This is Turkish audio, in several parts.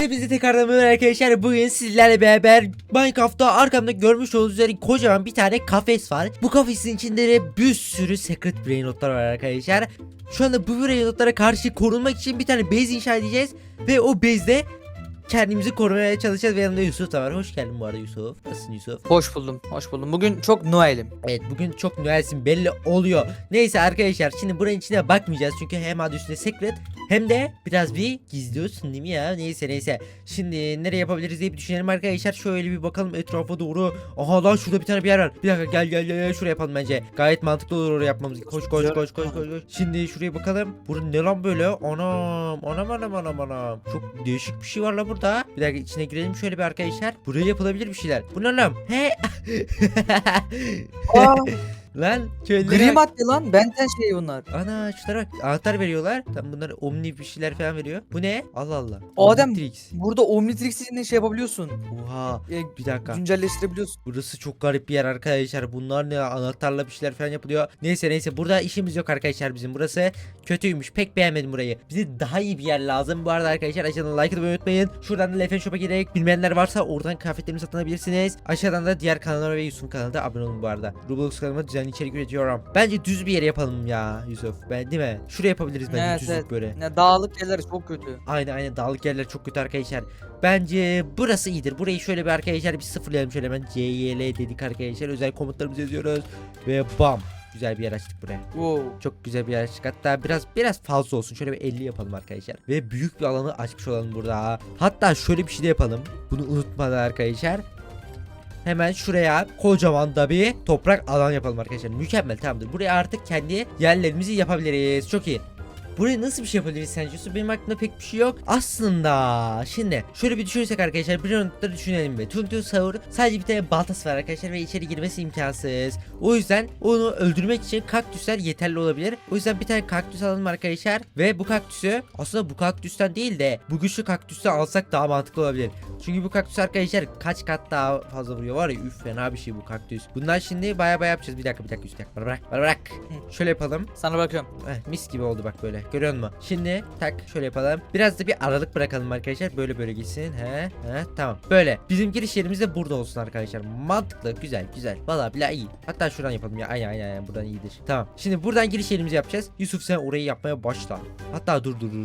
Hepinize tekrardan merhaba arkadaşlar. Bugün sizlerle beraber Minecraft'ta arkamda görmüş olduğunuz üzere kocaman bir tane kafes var. Bu kafesin içinde de bir sürü secret brain notlar var arkadaşlar. Şu anda bu brain notlara karşı korunmak için bir tane base inşa edeceğiz. Ve o base'de kendimizi korumaya çalışacağız. Ve yanımda Yusuf da var. Hoş geldin bu arada Yusuf. Nasılsın Yusuf? Hoş buldum, hoş buldum. Bugün çok Noel'im. Evet bugün çok Noel'sin belli oluyor. Neyse arkadaşlar şimdi buranın içine bakmayacağız. Çünkü hem adı üstünde secret hem de biraz bir gizliyorsun değil mi ya? Neyse neyse. Şimdi nereye yapabiliriz diye bir düşünelim arkadaşlar. Şöyle bir bakalım etrafa doğru. Aha lan şurada bir tane bir yer var. Bir dakika gel gel gel, gel şuraya yapalım bence. Gayet mantıklı olur oraya yapmamız. Koş koş koş koş koş. koş. Şimdi şuraya bakalım. Burada ne lan böyle? Anam anam anam anam anam. Çok değişik bir şey var la burada. Bir dakika içine girelim şöyle bir arkadaşlar. Buraya yapılabilir bir şeyler. Bu ne lan? He. Aa, Lan köylere gri bak. madde lan. Benten şey bunlar. Ana şunlara bak anahtar veriyorlar. Tam bunlar omni bir şeyler falan veriyor. Bu ne? Allah Allah. Adem- Omnitrix. Burada Omnitrix için şey yapabiliyorsun. Oha. E, Bir dakika. güncelleştirebiliyorsun. Burası çok garip bir yer arkadaşlar. Bunlar ne? Anahtarla bir şeyler falan yapılıyor. Neyse neyse. Burada işimiz yok arkadaşlar bizim. Burası kötüymüş. Pek beğenmedim burayı. Bize daha iyi bir yer lazım. Bu arada arkadaşlar aşağıdan like atmayı unutmayın. Şuradan da Lefen Shop'a girerek bilmeyenler varsa oradan kıyafetlerimi satın alabilirsiniz. Aşağıdan da diğer kanallara ve Yusuf'un kanalına da abone olun bu arada. Roblox kanalıma düzenli içerik üretiyorum. Bence düz bir yere yapalım ya Yusuf. Ben değil mi? Şuraya yapabiliriz bence Evet, düzlük evet. böyle. Ne dağlık yerler çok kötü. Aynen aynen dağlık yerler çok kötü arkadaşlar. Bence burası iyidir. Burayı şöyle bir arkadaşlar bir sıfırlayalım şöyle hemen CYL dedik arkadaşlar. Özel komutlarımızı yazıyoruz. Ve bam. Güzel bir yer açtık buraya. Wow. Çok güzel bir yer açtık. Hatta biraz biraz fazla olsun. Şöyle bir 50 yapalım arkadaşlar. Ve büyük bir alanı açmış olalım burada. Hatta şöyle bir şey de yapalım. Bunu unutmadan arkadaşlar. Hemen şuraya kocaman da bir toprak alan yapalım arkadaşlar. Mükemmel tamamdır. Buraya artık kendi yerlerimizi yapabiliriz. Çok iyi. Buraya nasıl bir şey yapabiliriz sence? Yusuf? Benim aklımda pek bir şey yok. Aslında şimdi şöyle bir düşünürsek arkadaşlar bir noktada düşünelim be. Tung Tung Sahur sadece bir tane baltası var arkadaşlar ve içeri girmesi imkansız. O yüzden onu öldürmek için kaktüsler yeterli olabilir. O yüzden bir tane kaktüs alalım arkadaşlar. Ve bu kaktüsü aslında bu kaktüsten değil de bu güçlü kaktüsü alsak daha mantıklı olabilir. Çünkü bu kaktüs arkadaşlar kaç kat daha fazla vuruyor var ya üf fena bir şey bu kaktüs. Bunlar şimdi baya baya yapacağız. Bir dakika bir dakika bir dakika bırak bana bırak. Şöyle yapalım. Sana bırakıyorum. Eh, mis gibi oldu bak böyle. Görüyor musun? Şimdi tak şöyle yapalım. Biraz da bir aralık bırakalım arkadaşlar. Böyle böyle gitsin. He. He tamam. Böyle. Bizim giriş yerimiz de burada olsun arkadaşlar. Mantıklı. Güzel güzel. Valla bile iyi. Hatta şuradan yapalım ya. Aynen aynen aynen. Buradan iyidir. Tamam. Şimdi buradan giriş yerimizi yapacağız. Yusuf sen orayı yapmaya başla. Hatta dur dur dur.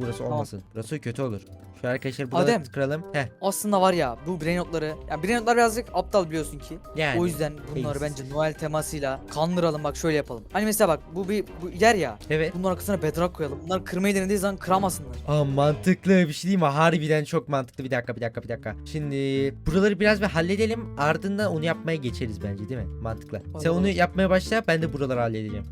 Burası olmasın. Burası kötü olur. Şu arkadaşlar buradan Adem. kıralım. Heh. Aslında var ya bu brain notları. Ya brain notlar birazcık aptal biliyorsun ki. Yani. O yüzden bunları bence Noel temasıyla kandıralım bak şöyle yapalım. Hani mesela bak bu bir bu yer ya. Evet. Bunun arkasına bedrock koyalım. Bunlar kırmayı denediği zaman kıramasınlar. Aa mantıklı bir şey değil mi? Harbiden çok mantıklı. Bir dakika bir dakika bir dakika. Şimdi buraları biraz bir halledelim. Ardından onu yapmaya geçeriz bence değil mi? Mantıklı. Sen onu yapmaya başla ben de buraları halledeceğim.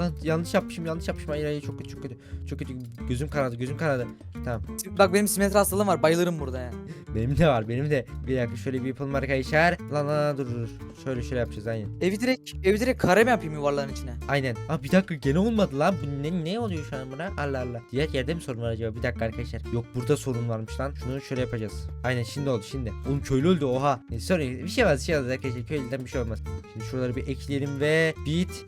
Lan yanlış yapmışım yanlış yapmışım. Hayır hayır çok kötü çok kötü. Çok kötü. Gözüm kanadı gözüm kanadı. Tamam. Bak benim simetri hastalığım var. Bayılırım burada yani. Benim de var benim de. Bir dakika şöyle bir yapalım arkadaşlar. Lan lan lan, dur dur. Şöyle şöyle yapacağız aynen. Evi direkt evi direkt kare mi yapayım yuvarların içine? Aynen. Aa bir dakika gene olmadı lan. Bu ne, ne oluyor şu an buna? Allah Allah. Diğer yerde mi sorun var acaba? Bir dakika arkadaşlar. Yok burada sorun varmış lan. Şunu şöyle yapacağız. Aynen şimdi oldu şimdi. Oğlum köylü öldü oha. Neyse sorry. Bir şey olmaz bir şey olmaz arkadaşlar. Köylüden bir şey olmaz. Şimdi şuraları bir ekleyelim ve bit.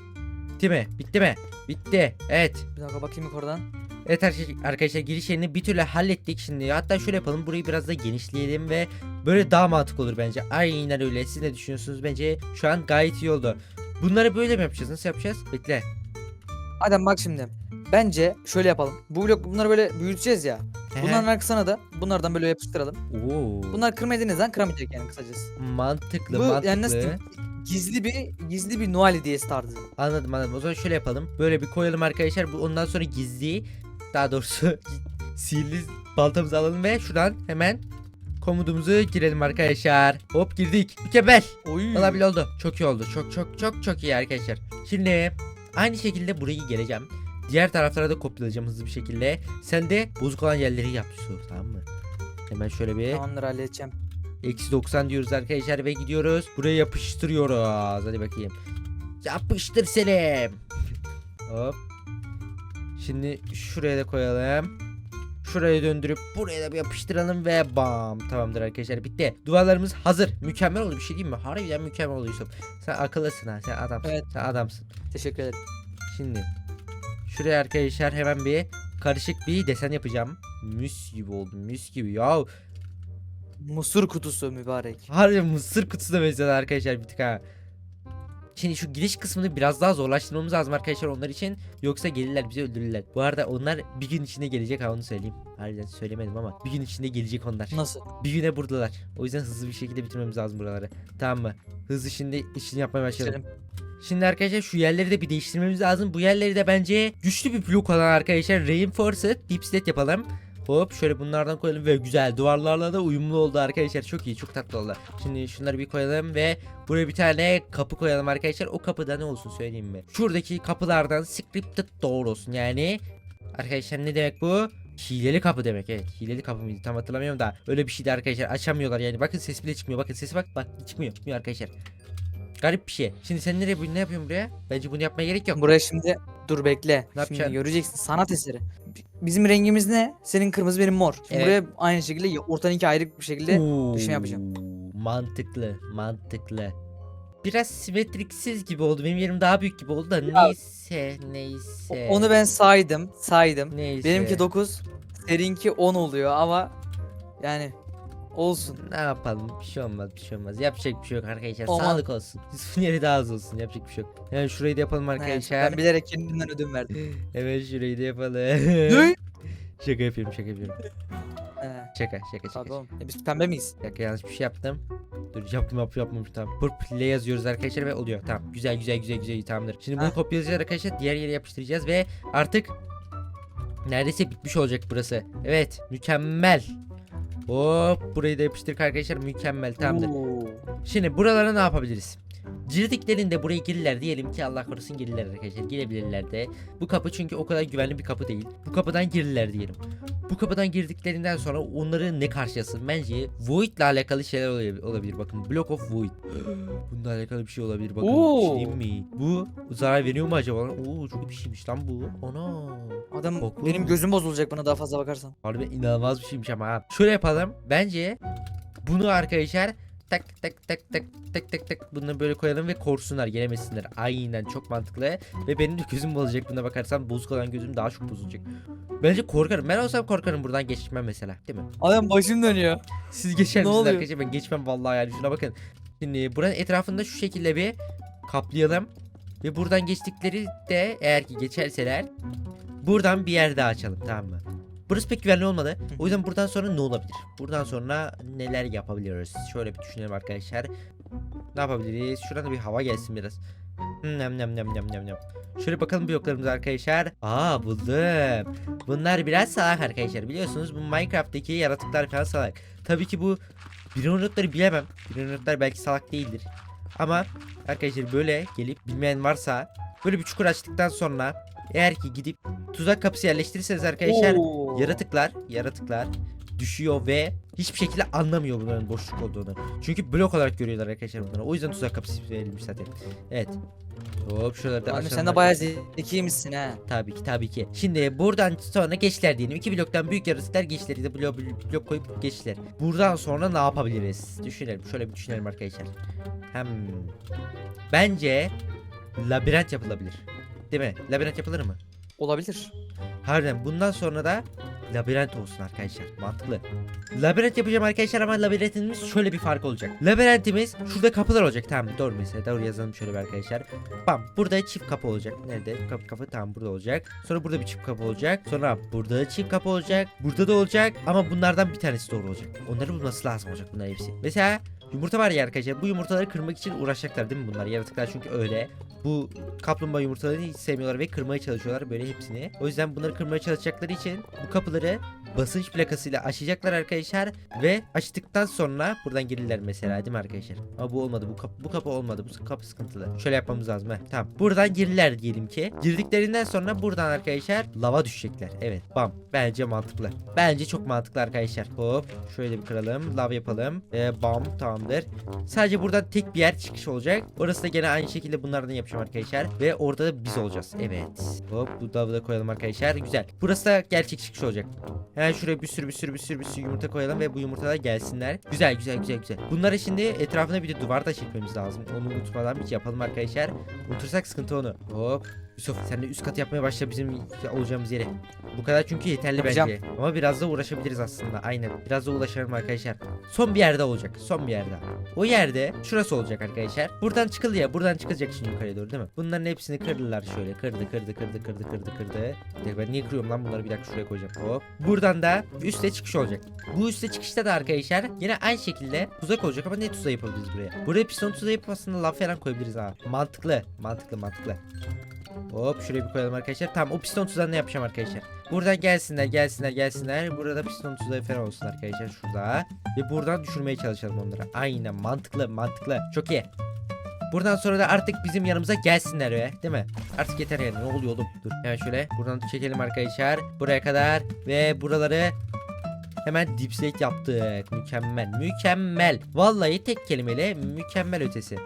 Bitti mi? Bitti mi? Bitti. Evet. Bir dakika bakayım yukarıdan. Evet arkadaşlar, giriş yerini bir türlü hallettik şimdi. Hatta şöyle yapalım. Burayı biraz da genişleyelim ve böyle daha mantıklı olur bence. Aynen öyle. Siz ne düşünüyorsunuz? Bence şu an gayet iyi oldu. Bunları böyle mi yapacağız? Nasıl yapacağız? Bekle. Adem bak şimdi. Bence şöyle yapalım. Bu blok bunları böyle büyüteceğiz ya. Bunların arkasına da bunlardan böyle yapıştıralım. Oo. Bunlar zaman kıramayacak yani kısacası. Mantıklı Bu mantıklı. yani nasıl? Gizli bir gizli bir Noel hediyesi tarzı. Anladım anladım. O zaman şöyle yapalım. Böyle bir koyalım arkadaşlar. Bu ondan sonra gizli daha doğrusu sihirli baltamızı alalım ve şuradan hemen komutumuzu girelim arkadaşlar. Hop girdik. Mükemmel. Oy. Valla bile oldu. Çok iyi oldu. Çok çok çok çok iyi arkadaşlar. Şimdi aynı şekilde burayı geleceğim. Diğer taraflara da kopyalayacağım hızlı bir şekilde. Sen de bozuk olan yerleri yap Yusuf tamam mı? Hemen şöyle bir Tamamdır halledeceğim. Eksi 90 diyoruz arkadaşlar ve gidiyoruz. Buraya yapıştırıyoruz. Hadi bakayım. Yapıştır Selim. Hop. Şimdi şuraya da koyalım. Şuraya döndürüp buraya da bir yapıştıralım ve bam. Tamamdır arkadaşlar bitti. Duvarlarımız hazır. Mükemmel oldu bir şey değil mi? Harbiden mükemmel oldu Yusuf. Sen akıllısın ha. Sen adamsın. Evet. Sen adamsın. Teşekkür ederim. Şimdi şuraya arkadaşlar hemen bir karışık bir desen yapacağım. Mis gibi oldu mis gibi ya. Mısır kutusu mübarek. Harbi mısır kutusuna benziyor arkadaşlar bir tık ha. Şimdi şu giriş kısmını biraz daha zorlaştırmamız lazım arkadaşlar onlar için. Yoksa gelirler bizi öldürürler. Bu arada onlar bir gün içinde gelecek ha onu söyleyeyim. Harbiden söylemedim ama bir gün içinde gelecek onlar. Nasıl? Bir güne buradalar. O yüzden hızlı bir şekilde bitirmemiz lazım buraları. Tamam mı? Hızlı şimdi işini yapmaya başlayalım. Selim. Şimdi arkadaşlar şu yerleri de bir değiştirmemiz lazım. Bu yerleri de bence güçlü bir blok olan arkadaşlar Reinforced Deep Slate yapalım. Hop şöyle bunlardan koyalım ve güzel duvarlarla da uyumlu oldu arkadaşlar. Çok iyi çok tatlı oldu. Şimdi şunları bir koyalım ve buraya bir tane kapı koyalım arkadaşlar. O kapıda ne olsun söyleyeyim mi? Şuradaki kapılardan scripted door olsun yani. Arkadaşlar ne demek bu? Hileli kapı demek evet. Hileli kapı mıydı tam hatırlamıyorum da. Öyle bir şeydi arkadaşlar. Açamıyorlar yani. Bakın ses bile çıkmıyor. Bakın sesi bak. Bak çıkmıyor. Çıkmıyor arkadaşlar. Garip bir şey. Şimdi sen nereye ne yapıyorsun buraya? Bence bunu yapmaya gerek yok. Buraya şimdi dur bekle. Ne şimdi yapacaksın? göreceksin sanat eseri. Bizim rengimiz ne? Senin kırmızı benim mor. Şimdi Evet. buraya aynı şekilde ortadan iki ayrı bir şekilde dışını yapacağım. Oo, Mantıklı, mantıklı. Biraz simetriksiz gibi oldu. Benim yerim daha büyük gibi oldu da neyse, O- neyse. Onu ben saydım, saydım. neyse. Benimki 9, seninki 10 oluyor ama yani olsun. Ne yapalım? Bir şey olmaz, bir şey olmaz. Yapacak bir şey yok arkadaşlar. Olmaz. Sağlık olsun. Yusuf'un yeri daha az olsun. Yapacak bir şey yok. Yani şurayı da yapalım arkadaşlar. ben bilerek kendimden ödün verdim. Evet şurayı da yapalım. şaka yapıyorum, şaka yapıyorum. Şaka, şaka, şaka. oğlum. E biz pembe miyiz? Şaka yanlış bir şey yaptım. Dur yapma yap yapmamış tamam. Purple yazıyoruz arkadaşlar ve oluyor. Tamam güzel güzel güzel güzel tamamdır. Şimdi bunu kopyalayacağız arkadaşlar. Diğer yere yapıştıracağız ve artık neredeyse bitmiş olacak burası. Evet mükemmel. Hop burayı da yapıştırdık arkadaşlar mükemmel tamamdır. Oo. Şimdi buralara ne yapabiliriz? Girdiklerinde buraya gelirler diyelim ki Allah korusun gelirler arkadaşlar girebilirler de. Bu kapı çünkü o kadar güvenli bir kapı değil. Bu kapıdan girirler diyelim. Bu kapıdan girdiklerinden sonra onları ne karşılasın? Bence Void ile alakalı şeyler olabilir. olabilir. Bakın Block of Void. Bununla alakalı bir şey olabilir. Bakın Oo. bir şey mi? Bu zarar veriyor mu acaba? Oo çok bir şeymiş lan bu. Ana. Adam Koklu benim mu? gözüm bozulacak buna daha fazla bakarsan. Harbi inanılmaz bir şeymiş ama ha. Şöyle yapalım. Bence bunu arkadaşlar tak tak tak tak tak tak tak bunu böyle koyalım ve korsunlar gelemesinler. Aynen çok mantıklı. Ve benim de gözüm bozacak buna bakarsan bozuk olan gözüm daha çok bozulacak. Bence korkarım. Ben olsam korkarım buradan geçmem mesela. Değil mi? Adam başım dönüyor. Siz geçer misiniz oluyor? arkadaşlar? Ben geçmem vallahi yani. Şuna bakın. Şimdi buranın etrafında şu şekilde bir kaplayalım. Ve buradan geçtikleri de eğer ki geçerseler buradan bir yer daha açalım tamam mı? Burası pek güvenli olmadı. O yüzden buradan sonra ne olabilir? Buradan sonra neler yapabiliriz? Şöyle bir düşünelim arkadaşlar. Ne yapabiliriz? Şuradan da bir hava gelsin biraz. Hmm, Nem nem nem nem nem nem. Şöyle bakalım bloklarımıza arkadaşlar. Aa buldum. Bunlar biraz salak arkadaşlar. Biliyorsunuz bu Minecraft'taki yaratıklar falan salak. Tabii ki bu Bironotları bilemem. Bironotlar belki salak değildir. Ama arkadaşlar böyle gelip bilmeyen varsa böyle bir çukur açtıktan sonra eğer ki gidip tuzak kapısı yerleştirirseniz arkadaşlar Oo. yaratıklar yaratıklar düşüyor ve hiçbir şekilde anlamıyor bunların boşluk olduğunu. Çünkü blok olarak görüyorlar arkadaşlar bunları. O yüzden tuzak kapısı verilmiş zaten. Evet. Hop şuraları da Abi sen de bayağı zekiymişsin ha. Tabii ki tabii ki. Şimdi buradan sonra geçtiler diyelim. İki bloktan büyük yaratıklar geçtiler. de blok, blok koyup geçtiler. Buradan sonra ne yapabiliriz? Düşünelim. Şöyle bir düşünelim arkadaşlar. Hem bence labirent yapılabilir. Değil mi? Labirent yapılır mı? Olabilir. Harbiden bundan sonra da labirent olsun arkadaşlar. Mantıklı. Labirent yapacağım arkadaşlar ama labirentimiz şöyle bir fark olacak. Labirentimiz şurada kapılar olacak. Tamam doğru mesela. Doğru yazalım şöyle bir arkadaşlar. Bam burada çift kapı olacak. Nerede? Kapı kapı tamam burada olacak. Sonra burada bir çift kapı olacak. Sonra burada çift kapı olacak. Burada da olacak. Ama bunlardan bir tanesi doğru olacak. Onları bulması lazım olacak bunlar hepsi. Mesela Yumurta var ya arkadaşlar. Bu yumurtaları kırmak için uğraşacaklar değil mi bunlar? Yaratıklar çünkü öyle. Bu kaplumbağa yumurtalarını hiç sevmiyorlar ve kırmaya çalışıyorlar böyle hepsini. O yüzden bunları kırmaya çalışacakları için bu kapıları basınç plakasıyla açacaklar arkadaşlar ve açtıktan sonra buradan gelirler mesela değil mi arkadaşlar? Ama bu olmadı. Bu kapı bu kapı olmadı. Bu kapı sıkıntılı. Şöyle yapmamız lazım. Heh. Tamam. Buradan girdiler diyelim ki. Girdiklerinden sonra buradan arkadaşlar lava düşecekler. Evet. Bam. Bence mantıklı. Bence çok mantıklı arkadaşlar. Hop. Şöyle bir kıralım. Lav yapalım. Ee, bam. Tamamdır. Sadece buradan tek bir yer çıkış olacak. Orası da gene aynı şekilde bunlardan yapacağım arkadaşlar. Ve orada da biz olacağız. Evet. Hop bu da da koyalım arkadaşlar. Güzel. Burası da gerçek çıkış olacak. Hemen şuraya bir sürü bir sürü bir sürü bir sürü yumurta koyalım ve bu yumurtalar gelsinler. Güzel güzel güzel güzel. Bunları şimdi etrafına bir de duvar da çekmemiz lazım. Onu unutmadan bir şey yapalım arkadaşlar. Unutursak sıkıntı onu. Hop. Yusuf sen de üst kat yapmaya başla bizim olacağımız yere. Bu kadar çünkü yeterli Yapacağım. bence. Ama biraz da uğraşabiliriz aslında. Aynen. Biraz da uğraşalım arkadaşlar. Son bir yerde olacak. Son bir yerde. O yerde şurası olacak arkadaşlar. Buradan çıkıldı ya. Buradan çıkılacak şimdi yukarıya doğru değil mi? Bunların hepsini kırdılar şöyle. Kırdı kırdı kırdı kırdı kırdı kırdı. Ben niye kırıyorum lan bunları bir dakika şuraya koyacağım. Hop. Buradan da üste çıkış olacak. Bu üste çıkışta da arkadaşlar yine aynı şekilde tuzak olacak ama ne tuzağı yapabiliriz buraya? Buraya piston tuzağı yapıp aslında laf falan koyabiliriz ha. Mantıklı. Mantıklı mantıklı. Hop şuraya bir koyalım arkadaşlar. Tamam o piston tuzağını yapacağım arkadaşlar. Buradan gelsinler gelsinler gelsinler. Burada piston tuzağı falan olsun arkadaşlar şurada. Ve buradan düşürmeye çalışalım onlara. Aynen mantıklı mantıklı. Çok iyi. Buradan sonra da artık bizim yanımıza gelsinler be. Değil mi? Artık yeter yani. Ne oluyor oğlum? Dur. Hemen şöyle. Buradan çekelim arkadaşlar. Buraya kadar. Ve buraları Hemen dipslate yaptık. Mükemmel. Mükemmel. Vallahi tek kelimeyle mükemmel ötesi.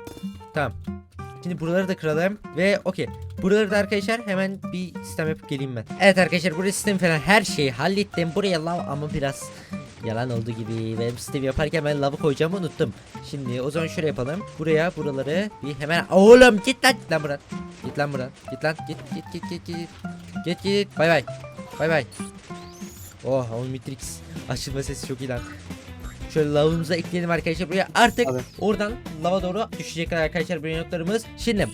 Tamam. Şimdi buraları da kıralım ve okey. Buraları da arkadaşlar hemen bir sistem yapıp geleyim ben. Evet arkadaşlar buraya sistem falan her şeyi hallettim. Buraya lav ama biraz yalan oldu gibi. Benim sistemi yaparken ben lavı koyacağımı unuttum. Şimdi o zaman şöyle yapalım. Buraya buraları bir hemen oğlum git lan git lan buradan. Git lan buradan. Git lan git git git git git. Git git. Bay bay. Bay bay. Oh Omnitrix. Açılma sesi çok iyi lan. Şöyle lavımıza ekleyelim arkadaşlar buraya. Artık Tabii. oradan lava doğru düşecekler arkadaşlar bloklarımız. Şimdi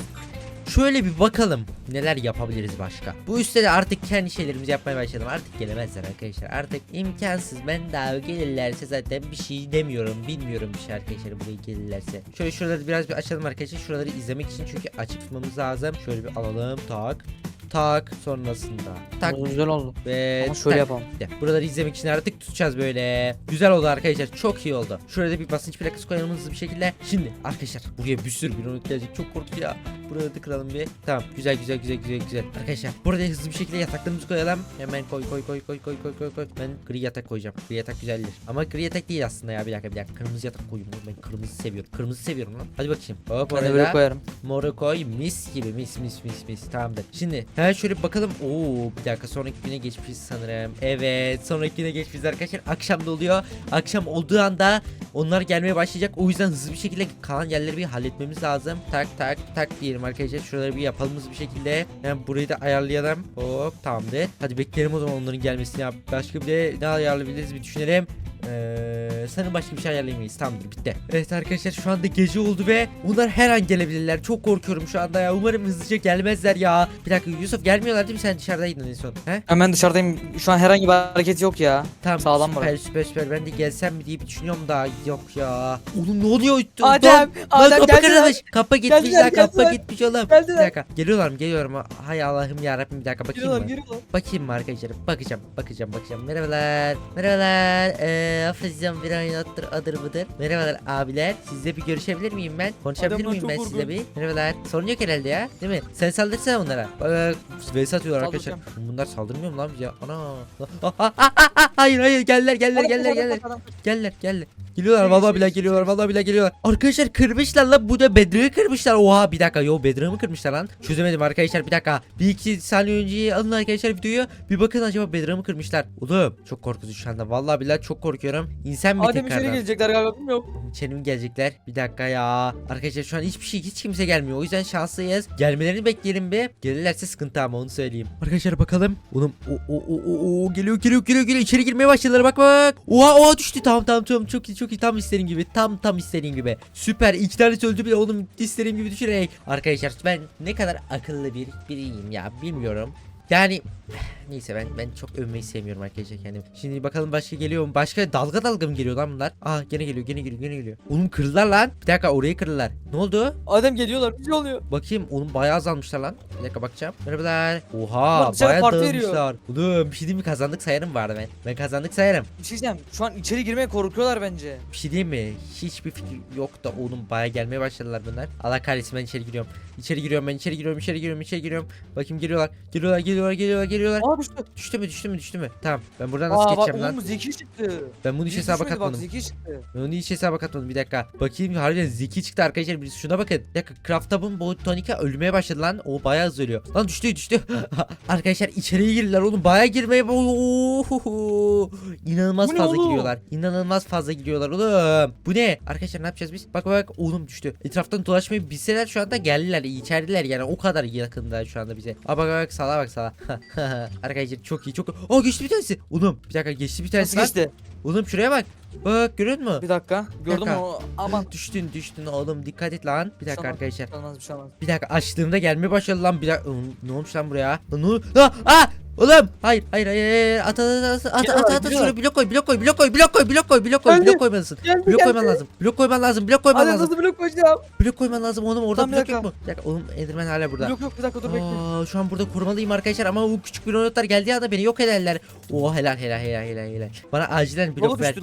şöyle bir bakalım neler yapabiliriz başka. Bu üstte de artık kendi şeylerimizi yapmaya başladım. Artık gelemezler arkadaşlar. Artık imkansız. Ben daha gelirlerse zaten bir şey demiyorum. Bilmiyorum bir şey arkadaşlar buraya gelirlerse. Şöyle şuraları biraz bir açalım arkadaşlar. Şuraları izlemek için çünkü açık tutmamız lazım. Şöyle bir alalım. Tak. Tak sonrasında. Tak Bu Güzel oldu. ve Ama şöyle tak. yapalım. Ya, Buraları izlemek için artık tutacağız böyle. Güzel oldu arkadaşlar. Çok iyi oldu. Şuraya da bir basınç plakası koyalım hızlı bir şekilde. Şimdi arkadaşlar buraya bir sürü bir unut gelecek. Çok korkutucu ya. Buraya da kıralım bir. Tamam. Güzel güzel güzel güzel güzel. Arkadaşlar burada hızlı bir şekilde yataklarımızı koyalım. Hemen koy koy koy koy koy koy koy koy. Ben gri yatak koyacağım. Gri yatak güzeldir. Ama gri yatak değil aslında ya. Bir dakika bir dakika. Kırmızı yatak koyayım. Ben kırmızı seviyorum. Kırmızı seviyorum lan. Hadi bakayım. Hop oraya koyarım. moru koy. Mis gibi mis mis mis mis. Tamamdır. Şimdi hemen şöyle bakalım. Oo bir dakika sonraki güne geçmişiz sanırım. Evet sonraki güne geçmişiz arkadaşlar. Akşam da oluyor. Akşam olduğu anda onlar gelmeye başlayacak. O yüzden hızlı bir şekilde kalan yerleri bir halletmemiz lazım. Tak tak tak diyelim arkadaşlar. Şuraları bir yapalım hızlı bir şekilde. Hemen burayı da ayarlayalım. Hop tamamdır. Hadi bekleyelim o zaman onların gelmesini. Başka bir de ne ayarlayabiliriz bir düşünelim. Ee, sanırım başka bir şey ayarlayamayız. Tamamdır bitti. Evet arkadaşlar şu anda gece oldu ve onlar her an gelebilirler. Çok korkuyorum şu anda ya. Umarım hızlıca gelmezler ya. Bir dakika Yusuf gelmiyorlar değil mi? Sen dışarıdaydın en son. He? Hemen dışarıdayım. Şu an herhangi bir hareket yok ya. Tamam Sağlam süper bırak. süper süper. Ben de gelsem mi diye bir düşünüyorum da yok ya. Oğlum ne oluyor? Adem, Lan Adem kapı kırılmış. Kapı gitmiş Geldiler, kapı geldiler. gitmiş oğlum. Geldiler. Bir dakika. Geliyorlar mı? Geliyorum. Hay Allah'ım ya Rabbim bir dakika bakayım Geliyorlar mı? geliyorlar. Bakayım mı arkadaşlar? Bakacağım, bakacağım, bakacağım. Merhabalar. Merhabalar. Eee Afrizcan bir oynattır adır budur. Merhabalar abiler. Sizle bir görüşebilir miyim ben? Konuşabilir Adamlar miyim çok ben sizle bir? Merhabalar. Sorun yok herhalde ya. Değil mi? Sen saldırsana onlara. Bak vs atıyorlar arkadaşlar. Bunlar saldırmıyor mu lan bize? Ana. Ah, ah, ah, ah, ah, Hayır hayır geldiler geldiler geldiler geldiler. Geldiler geldiler. Geliyorlar vallahi bile geliyorlar vallahi bile geliyorlar. Arkadaşlar kırmışlar lan bu da Bedrock'ı kırmışlar. Oha bir dakika yo Bedrock'ı mı kırmışlar lan? Çözemedim arkadaşlar bir dakika. Bir iki saniye önce alın arkadaşlar videoyu. Bir bakın acaba Bedrock'ı mı kırmışlar? Oğlum çok korkutucu şu anda. Vallahi billahi çok korkuyorum. İnsan mı Adem içeri tekrardan? gelecekler galiba bilmiyorum. İçeri mi gelecekler? Bir dakika ya. Arkadaşlar şu an hiçbir şey hiç kimse gelmiyor. O yüzden şanslıyız. Gelmelerini bekleyelim bir. Gelirlerse sıkıntı ama onu söyleyeyim. Arkadaşlar bakalım. Oğlum o o o o, o geliyor geliyor geliyor geliyor. İçeri girmeye başladılar bak bak. Oha oha düştü. Tamam tamam tamam çok iyi çok iyi tam istediğim gibi. Tam tam istediğim gibi. Süper. İki tane öldü bile oğlum istediğim gibi düşürerek. Arkadaşlar ben ne kadar akıllı bir biriyim ya bilmiyorum. Yani neyse ben ben çok övmeyi sevmiyorum arkadaşlar kendim. Şimdi bakalım başka geliyor mu? Başka dalga dalga mı geliyor lan bunlar? Aa gene geliyor gene geliyor gene geliyor. Oğlum kırdılar lan. Bir dakika orayı kırdılar. Ne oldu? Adem geliyorlar. Bir şey oluyor. Bakayım oğlum bayağı azalmışlar lan. Bir dakika bakacağım. Merhabalar. Oha Ulan dışarı bayağı parti veriyor. dağılmışlar. Oğlum bir şey diyeyim mi kazandık sayarım vardı ben. Ben kazandık sayarım. Bir şey diyeceğim. Şu an içeri girmeye korkuyorlar bence. Bir şey diyeyim mi? Hiçbir fikir yok da oğlum bayağı gelmeye başladılar bunlar. Allah kahretsin ben içeri giriyorum. İçeri giriyorum ben içeri giriyorum içeri giriyorum içeri giriyorum. Bakayım geliyorlar. Geliyorlar geliyorlar geliyorlar geliyorlar geliyorlar. Aa düştü. Düştü mü düştü mü düştü mü? Tamam ben buradan nasıl Aa bak geçeceğim lan? oğlum zeki çıktı. Ben bunu hiç Zeki hesaba düşmedi bak, katmadım. Zeki çıktı. Ben onu hiç hesaba katmadım bir dakika. Bakayım harbiden zeki çıktı arkadaşlar. Bir şuna bakın. Bir dakika Craftup'ın botanika ölmeye başladı lan. O bayağı hızlı ölüyor. Lan düştü düştü. arkadaşlar içeriye girdiler oğlum. Bayağı girmeye Oo, İnanılmaz Bu ne fazla oğlum? giriyorlar. İnanılmaz fazla giriyorlar oğlum. Bu ne? Arkadaşlar ne yapacağız biz? Bak bak oğlum düştü. Etraftan dolaşmayı bilseler şu anda geldiler. içerideler yani o kadar yakında şu anda bize. Aa bak bak sala bak sala. arkadaşlar çok iyi çok. Aa geçti bir tanesi. Oğlum bir dakika geçti bir tanesi Nasıl geçti? Oğlum şuraya bak. Bak görüyor musun? Bir dakika. Gördün mü dakika. o? Aman. Düştün düştün oğlum dikkat et lan. Bir dakika arkadaşlar. Bir şey olmaz bir şey olmaz. Bir dakika açtığımda gelmeye başladı lan. Bir dakika ne olmuş lan buraya? Lan ne? Ah, ah! Oğlum hayır hayır hayır at at at at at at at at şuraya blok koy blok koy blok koy blok koy blok koy blok koy Geldi. blok koymalısın. Geldi Blok koyman lazım. Blok koyman lazım. Blok koyman Hadi lazım. nasıl blok koyacağım? Blok koyman lazım oğlum orada Tamam, bir blok yok mu? Bir dakika oğlum Enderman hala burada. Blok yok bir dakika dur bekle. Şu an burada korumalıyım arkadaşlar ama o küçük bloklar geldiği anda beni yok ederler. Oo helal helal helal helal helal. Bana acilen blok ver.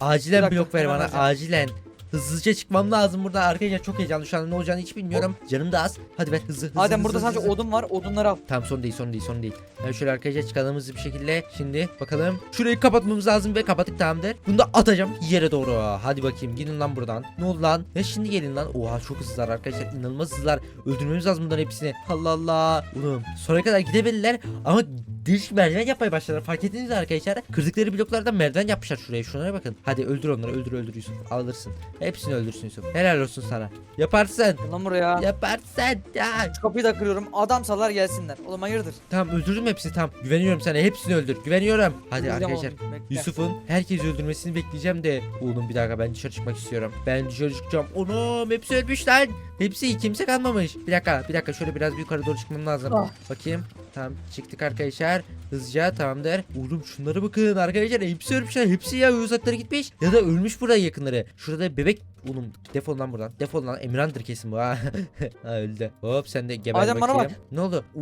Acilen blok ver bana acilen. Hızlıca çıkmam lazım burada arkadaşlar çok heyecanlı şu an ne olacağını hiç bilmiyorum. Canım da az. Hadi ver hızlı hızlı. Adem hızlı, burada hızlı, sadece hızlı. odun var odunları al. Tamam son değil son değil son değil. Ben şöyle arkadaşlar çıkalım hızlı bir şekilde. Şimdi bakalım. Şurayı kapatmamız lazım ve kapattık tamamdır. Bunu da atacağım yere doğru. Hadi bakayım gidin lan buradan. Ne oldu lan? Ya şimdi gelin lan. Oha çok hızlılar arkadaşlar. inanılmaz hızlılar. Öldürmemiz lazım bunların hepsini. Allah Allah. Oğlum sonuna kadar gidemediler ama değişik merdiven yapmaya başladılar. Fark ettiniz mi arkadaşlar? Kırdıkları bloklardan merdiven yapmışlar şuraya. Şunlara bakın. Hadi öldür onları öldür öldür Yusuf. Alırsın. Hepsini öldürsün Yusuf. Helal olsun sana. Yaparsın. Lan buraya. Yaparsın. Ya. Şu kapıyı da kırıyorum. Adam sallar gelsinler. Oğlum hayırdır? Tamam öldürdüm hepsini tamam. Güveniyorum sana hepsini öldür. Güveniyorum. Hadi Öldüreceğim arkadaşlar. Yusuf'un herkesi öldürmesini bekleyeceğim de Oğlum bir dakika ben dışarı çıkmak istiyorum Ben dışarı çıkacağım Onum hepsi ölmüş lan Hepsi kimse kalmamış Bir dakika bir dakika şöyle biraz yukarı doğru çıkmam lazım Ah. Bakayım Tamam çıktık arkadaşlar Hızlıca tamamdır. Oğlum şunlara bakın arkadaşlar. Hepsi ölmüşler hepsi ya. Uzaklara gitmiş. Ya da ölmüş burada yakınları. Şurada bebek Oğlum defol lan buradan. Defol lan. Emirhan'dır kesin bu ha. Ha öldü. Hop sen de geber Adem bana bakayım. Ne oldu? Oo,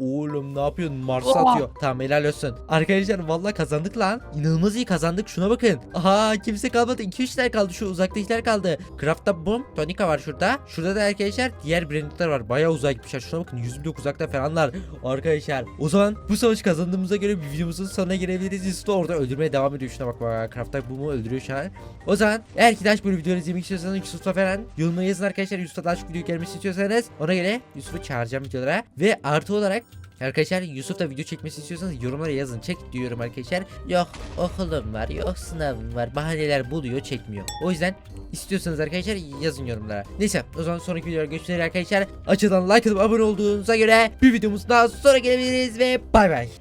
Oğlum ne yapıyorsun? Mars'a Ah. atıyor. Tamam helal olsun. Arkadaşlar vallahi kazandık lan. İnanılmaz iyi kazandık. Şuna bakın. Aha kimse kalmadı. 2-3 tane kaldı. Şu uzaktakiler kaldı. Craft'ta boom Tonika var şurada. Şurada da arkadaşlar diğer brandler var. Bayağı uzağa gitmişler. Şuna bakın 100 blok uzakta falanlar. Arkadaşlar o zaman bu savaşı kazandığımıza göre bir videomuzun sonuna gelebiliriz. Yusuf da orada öldürmeye devam ediyor. Şuna bak bak Craft'ta boom'u öldürüyor şu an? O zaman eğer ki çok böyle videoları izlemek istiyorsanız Yusuf'la falan yorumlara yazın arkadaşlar Yusuf'la daha çok video gelmesini istiyorsanız ona göre Yusuf'u çağıracağım videolara ve artı olarak Arkadaşlar Yusuf video çekmesi istiyorsanız yorumlara yazın çek diyorum arkadaşlar. Yok okulum var yok sınavım var bahaneler buluyor çekmiyor. O yüzden istiyorsanız arkadaşlar yazın yorumlara. Neyse o zaman sonraki videoda görüşmek arkadaşlar. Açıdan like atıp abone olduğunuza göre bir videomuz daha sonra gelebiliriz ve bay bay.